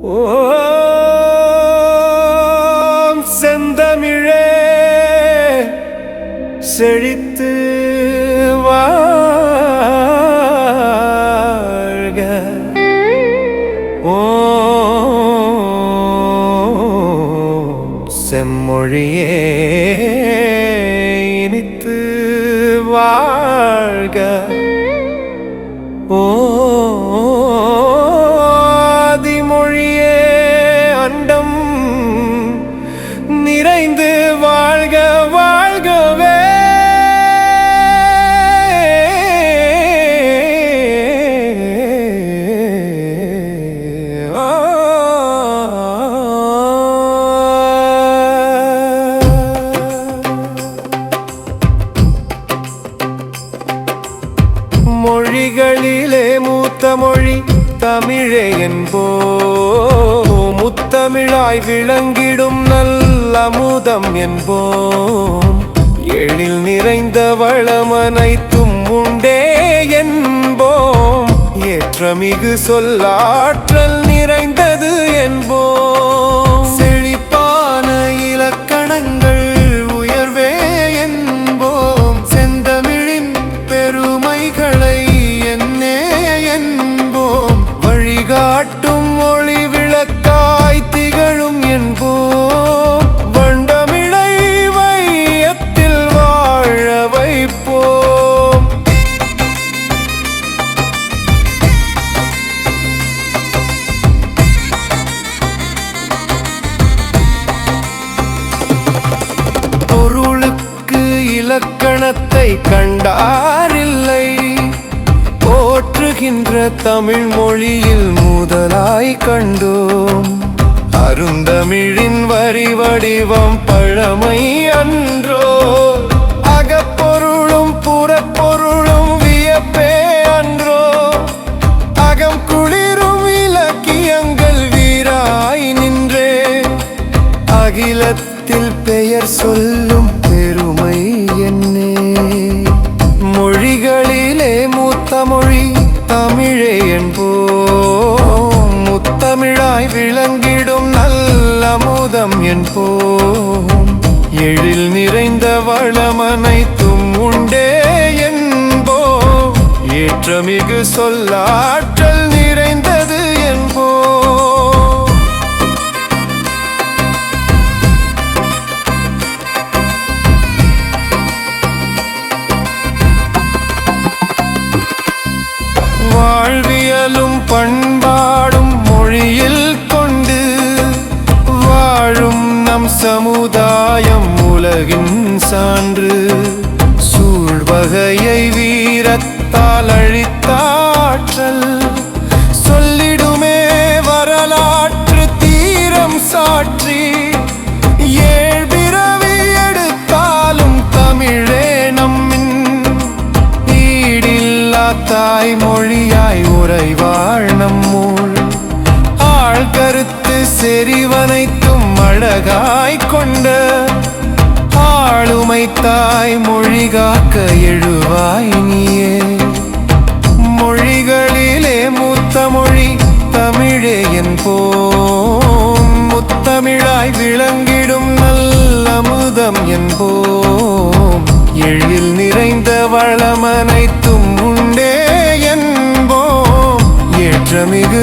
ஓம் செந்தமிழே செழித்து வாழ்க. ஓம் செம்மொழியே இனித்து வாழ்க. மொழிகளிலே மூத்த மொழி தமிழே என்போ முத்தமிழாய் விளங்கிடும் நல்ல அமுதம் என்போம். எழில் நிறைந்த வளமனைத்தும் உண்டே என்போம். ஏற்றமிகு சொல்லாற்றல் நிறைந்தது என்போம். காட்டும் மொழி விளக்காய் திகழும் என்போ வண்டமிழை வையத்தில் வாழ வைப்போம். பொருளுக்கு இலக்கணத்தை கண்டாரில்லை வாழ்கின்ற தமிழ் மொழியில் முதலாய் கண்டோம். அருந்தமிழின் வரி வடிவம் பழமை அன்றோ. அகப்பொருளும் புறப்பொருளும் வியப்பே அன்றோ. அகம் குளிரும் இலக்கியங்கள் வீராய் நின்றே. அகிலத்தில் பெயர் சொல்லும் பெருமை என்னே. மொழிகளிலே மூத்த மொழி தமிழே என்போம் முத்தமிழாய் விளங்கிடும் நல்ல அமுதம் என்போம் எழில் நிறைந்த வளமனைத்தும் உண்டே என்போம் ஏற்றமிகு சொல்லாற்றல் நிறைந்த வாழ்வியலும் பண்பாடும் மொழியில் கொண்டு வாழும் நம் சமுதாயம் உலகின் சான்று. சூழ்வகையை வீரத்தால் அழித்தாற்றல். சொல்லாய் மொழியாய் உறைவாழ் நம்மூள் ஆள் கருத்து செறிவனைத்தும் அழகாய் கொண்ட ஆளுமை தாய் மொழி காக்க எழுவாய் நீயே. மொழிகளிலே மூத்த மொழி தமிழே என் போம். முத்தமிழாய் விளங்கிடும் நல்ல அமுதம் என்போம் எழில் நிறைந்த வளமனைத்தும் என்போம் ஏற்றமிகு